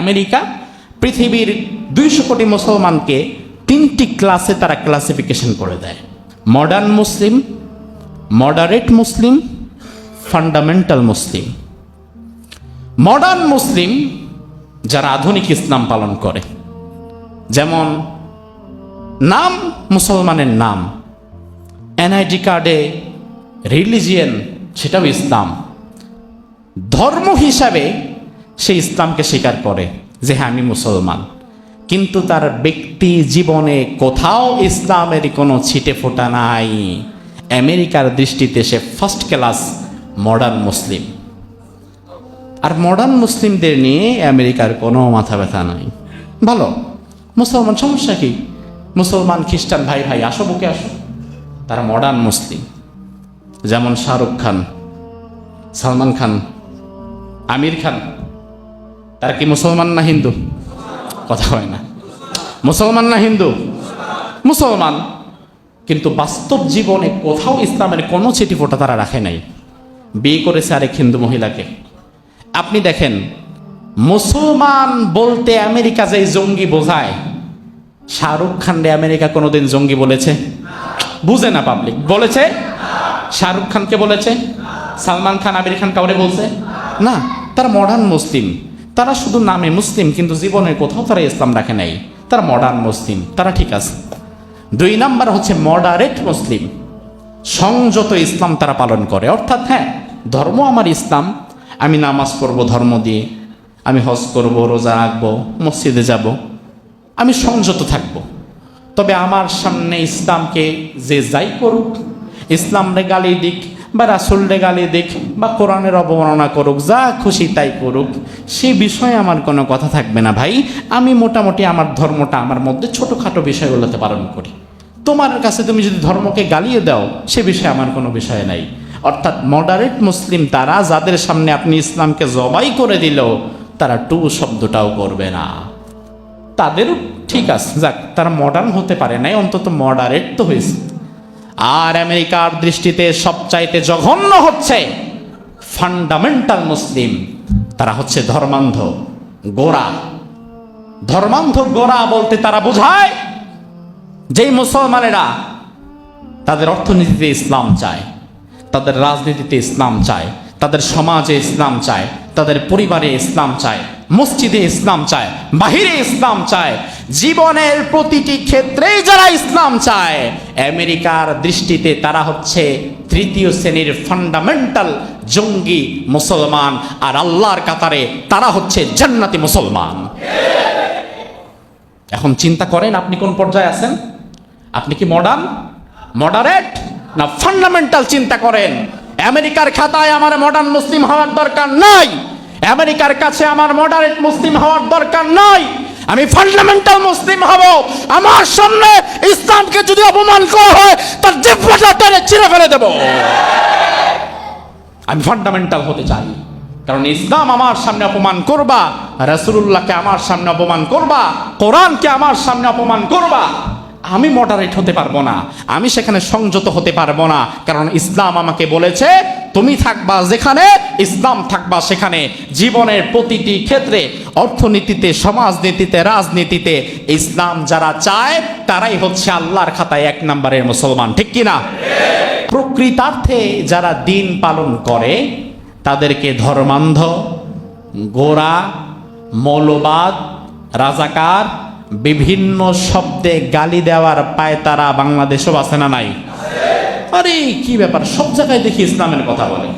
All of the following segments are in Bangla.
আমেরিকা, পৃথিবীর দুইশো কোটি মুসলমানকে তিনটি ক্লাসে তারা ক্লাসিফিকেশন করে দেয়। Modern Muslim moderate Muslim fundamental Muslim modern Muslim যারা আধুনিক ইসলাম পালন করে, যেমন নাম মুসলমানের নাম এনআইডি কার্ডে রিলিজিয়ান সেটাও ইসলাম। ধর্ম হিসাবে সে ইসলামকে স্বীকার করে যে হ্যাঁ আমি মুসলমান। কিন্তু তার ব্যক্তি জীবনে কোথাও ইসলামের কোনো ছিটে ফোটা নাই। আমেরিকার দৃষ্টিতে সে ফার্স্ট ক্লাস মডার্ন মুসলিম। আর মডার্ন মুসলিমদের নিয়ে আমেরিকার কোনো মাথা ব্যথা নাই। ভালো, মুসলমান সমস্যা কি? মুসলমান খ্রিস্টান ভাই ভাই, আসো বুকে আসো। তারা মডার্ন মুসলিম। যেমন শাহরুখ খান, সালমান খান, আমির খান তারা কি মুসলমান না হিন্দু? কথা হয় না। মুসলমান না হিন্দু? মুসলমান। কিন্তু বাস্তব জীবনে কোথাও ইসলামের কোনো চিঠি ফোটা তারা রাখে নাই। বিয়ে করেছে আরেক হিন্দু মহিলাকে। আপনি দেখেন, মুসলমান বলতে আমেরিকা যে জঙ্গি বোঝায়, শাহরুখ খান রে আমেরিকা কোনোদিন জঙ্গি বলেছে? বুঝে না পাবলিক বলেছে? শাহরুখ খানকে বলেছে? সালমান খান আমির খান কাউরে বলছে? না, তারা মডার্ন মুসলিম। তারা শুধু নামে মুসলিম, কিন্তু জীবনের কোথাও তারা ইসলাম রাখে নাই। তারা মডার্ন মুসলিম। তারা ঠিক আছে। দুই নাম্বার হচ্ছে মডারেট মুসলিম। সংযত ইসলাম তারা পালন করে। অর্থাৎ হ্যাঁ ধর্ম আমার ইসলাম। আমি নামাজ পড়ব ধর্ম দিয়ে। আমি হজ করব, রোজা রাখব, মসজিদে যাব। আমি সংযত থাকব। তবে আমার সামনে ইসলামকে যে যাই করুক, ইসলাম রে গালি দিক বা রাসুল রে গালি দিক বা কোরআনের অবমাননা করুক, যা খুশি তাই করুক, সে বিষয়ে আমার কোনো কথা থাকবে না ভাই। আমি মোটামুটি আমার ধর্মটা আমার মধ্যে ছোটোখাটো বিষয়গুলোতে পালন করি। তোমার কাছে তুমি যদি ধর্মকে গালিয়ে দাও, সে বিষয়ে আমার কোনো বিষয় নাই। অর্থাৎ মডারেট মুসলিম তারা, যাদের সামনে আপনি ইসলামকে জবাই করে দিল, তারা টু শব্দটাও করবে না। তাদেরও ঠিক আছে, যাক, তারা মডার্ন হতে পারে নাই, অন্তত মডারেট তো হয়েছে। আর আমেরিকার দৃষ্টিতে সবচাইতে জঘন্য হচ্ছে ফান্ডামেন্টাল মুসলিম। তারা হচ্ছে ধর্মান্ধ, গোড়া। ধর্মান্ধ গোড়া বলতে তারা বোঝায় যেই মুসলমানেরা তাদের অর্থনীতিতে ইসলাম চায়, তাদের রাজনীতিতে ইসলাম চায়, তাদের সমাজে ইসলাম চায় তাদের পরিবারে ইসলাম চায়, মসজিদে ইসলাম চায়, বাহিরে ইসলাম চায়, জীবনের প্রতিটি ক্ষেত্রেই যারা ইসলাম চায়, আমেরিকার দৃষ্টিতে তারা হচ্ছে তৃতীয় শ্রেণির ফান্ডামেন্টাল জঙ্গি মুসলমান আর আল্লাহর কাতারে তারা হচ্ছে জান্নাতি মুসলমান। এখন চিন্তা করেন আপনি কোন পর্যায়ে আছেন? আপনি কি মডার্ন মডারেট না ফান্ডামেন্টাল চিন্তা করেন? আমেরিকার খাতায় আমার মডার্ন মুসলিম হওয়ার দরকার নাই। আমেরিকার কাছে আমার মডারেট মুসলিম হওয়ার দরকার নাই। আমি ফান্ডামেন্টাল মুসলিম হব। আমার সামনে ইসলামকে যদি অপমান করা হয়, তার জিহ্বাটা টেনে ছিঁড়ে ফেলে দেব। আমি ফান্ডামেন্টাল হতে চাই। কারণ ইসলাম আমার সামনে অপমান করবা, রাসূলুল্লাহকে আমার সামনে অপমান করবা, কোরআনকে আমার সামনে অপমান করবা। আমি মডারেট হতে পারব না। আমি সেখানে সংযত হতে পারব না। কারণ ইসলাম আমাকে বলেছে, তুমি থাকবা যেখানে, ইসলাম থাকবা সেখানে। জীবনের প্রতিটি ক্ষেত্রে, অর্থনীতিতে, সমাজনীতিতে, রাজনীতিতে ইসলাম যারা চায়, তারাই হচ্ছে আল্লাহর খাতায় এক নম্বরের মুসলমান। ঠিক কিনা? প্রকৃতার্থে যারা দিন পালন করে, তাদেরকে ধর্মান্ধ, গোড়া, মৌলবাদ, রাজাকার বিভিন্ন শব্দে গালি দেওয়ার পায় তারা বাংলাদেশও আছে না নাই? আরে, কি ব্যাপার? সব জায়গায় দেখি ইসলামের কথা বলে।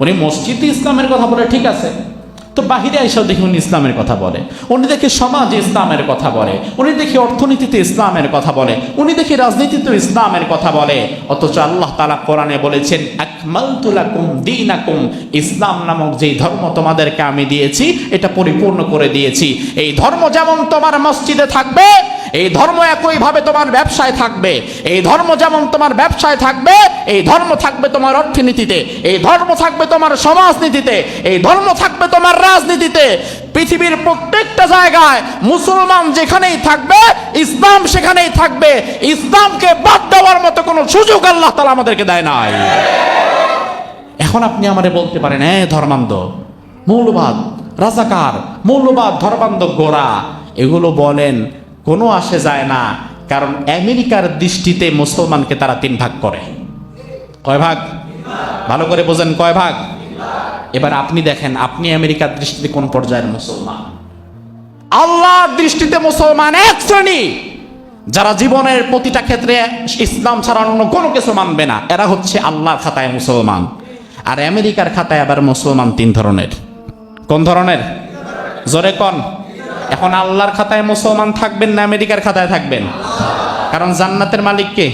উনি মসজিদে ইসলামের কথা বলে, ঠিক আছে। তো বাহিরে এসেও দেখি উনি ইসলামের কথা বলে। উনি দেখে সমাজ ইসলামের কথা বলে। উনি দেখি অর্থনীতিতে ইসলামের কথা বলে। উনি দেখি রাজনীতিতে ইসলামের কথা বলে। অথচ আল্লাহ তালা কোরআনে বলেছেন একমালতুলাকুম দিনাকুম। ইসলাম নামক যেই ধর্ম তোমাদেরকে আমি দিয়েছি, এটা পরিপূর্ণ করে দিয়েছি। এই ধর্ম যেমন তোমার মসজিদে থাকবে এই ধর্ম একইভাবে তোমার ব্যবসায় থাকবে। এই ধর্ম যেমন তোমার ব্যবসায় থাকবে, এই ধর্ম থাকবে তোমার অর্থনীতিতে। এই ধর্ম থাকবে তোমার সমাজনীতিতে। এই ধর্ম থাকবে তোমার রাজনীতিতে। পৃথিবীর প্রত্যেকটা জায়গায় মুসলমান যেখানেই থাকবে, ইসলাম সেখানেই থাকবে। ইসলামকে বাদ দেওয়ার মতো কোনো সুযোগ আল্লাহ তালা আমাদেরকে দেয় নাই। এখন আপনি আমারে বলতে পারেন হ্যাঁ ধর্মান্ধ, মৌলবাদ, রাজাকার, মৌলবাদ, ধর্মান্ধ গোড়া, এগুলো বলেন কোনো আসে যায় না, কারণ আমেরিকার দৃষ্টিতে মুসলমানকে তারা তিন ভাগ করে। কয় ভাগ? ভালো করে বোঝেন, কয় ভাগ? এবার আপনি দেখেন, আপনি আমেরিকার দৃষ্টিতে কোন পর্যায়ের মুসলমান? আল্লাহর দৃষ্টিতে মুসলমান এক শ্রেণি, যারা জীবনের প্রতিটা ক্ষেত্রে ইসলাম ছাড়া অন্য কোনো কিছু মানবে না। এরা হচ্ছে আল্লাহর খাতায় মুসলমান। আর আমেরিকার খাতায় আবার মুসলমান তিন ধরনের। কোন ধরনের? জোরে কন? এখন আল্লাহর খাতায় মুসলমান থাকবেন না আমেরিকার খাতায় থাকবেন? কারণ জান্নাতের মালিক কে?